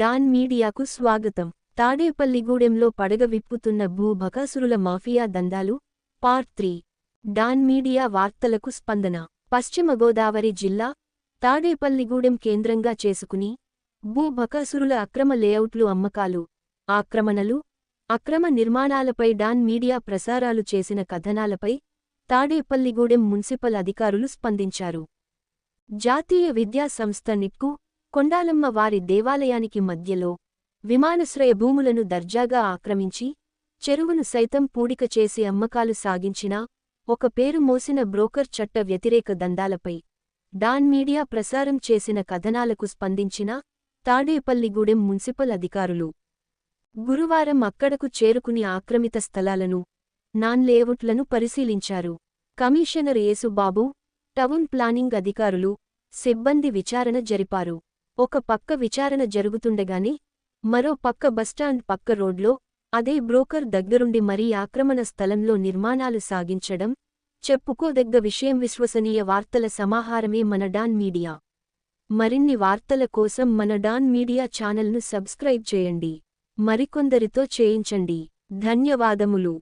Don మీడియాకు స్వాగతం. తాడేపల్లిగూడెంలో పడగ విప్పుతున్న భూభకాసురుల మాఫియా దందాలు పార్ట్ త్రీ. డాన్ మీడియా వార్తలకు స్పందన. పశ్చిమ గోదావరి జిల్లా తాడేపల్లిగూడెం కేంద్రంగా చేసుకుని భూభకాసురుల అక్రమ లేఅవుట్లు అమ్మకాలు ఆక్రమణలు అక్రమ నిర్మాణాలపై డాన్ మీడియా ప్రసారాలు చేసిన కథనాలపై తాడేపల్లిగూడెం మున్సిపల్ అధికారులు స్పందించారు. జాతీయ విద్యా సంస్థ నిట్కు కొండాలమ్మ వారి దేవాలయానికి మధ్యలో విమానాశ్రయ భూములను దర్జాగా ఆక్రమించి చెరువును సైతం పూడిక చేసి అమ్మకాలు సాగించిన ఒక పేరు మోసిన బ్రోకర్ చట్ట వ్యతిరేక దందాలపై డాన్ మీడియా ప్రసారం చేసిన కథనాలకు స్పందించిన తాడేపల్లిగూడెం మున్సిపల్ అధికారులు గురువారం అక్కడకు చేరుకుని ఆక్రమిత స్థలాలను నాన్ లేఅవుట్లను పరిశీలించారు. కమిషనర్ యేసుబాబు టౌన్ ప్లానింగ్ అధికారులు సిబ్బంది విచారణ జరిపారు. ఒక పక్క విచారణ జరుగుతుండగానే మరో పక్క బస్టాండ్ పక్క రోడ్లో అదే బ్రోకర్ దగ్గరుండి మరీ ఆక్రమణ స్థలంలో నిర్మాణాలు సాగించడం చెప్పుకోదగ్గ విషయం విశ్వసనీయ వార్తల సమాహారమే మన డాన్ మీడియా. మరిన్ని వార్తల కోసం మన డాన్ మీడియా ఛానల్ను సబ్స్క్రైబ్ చేయండి. మరికొందరితో చేయించండి. ధన్యవాదములు.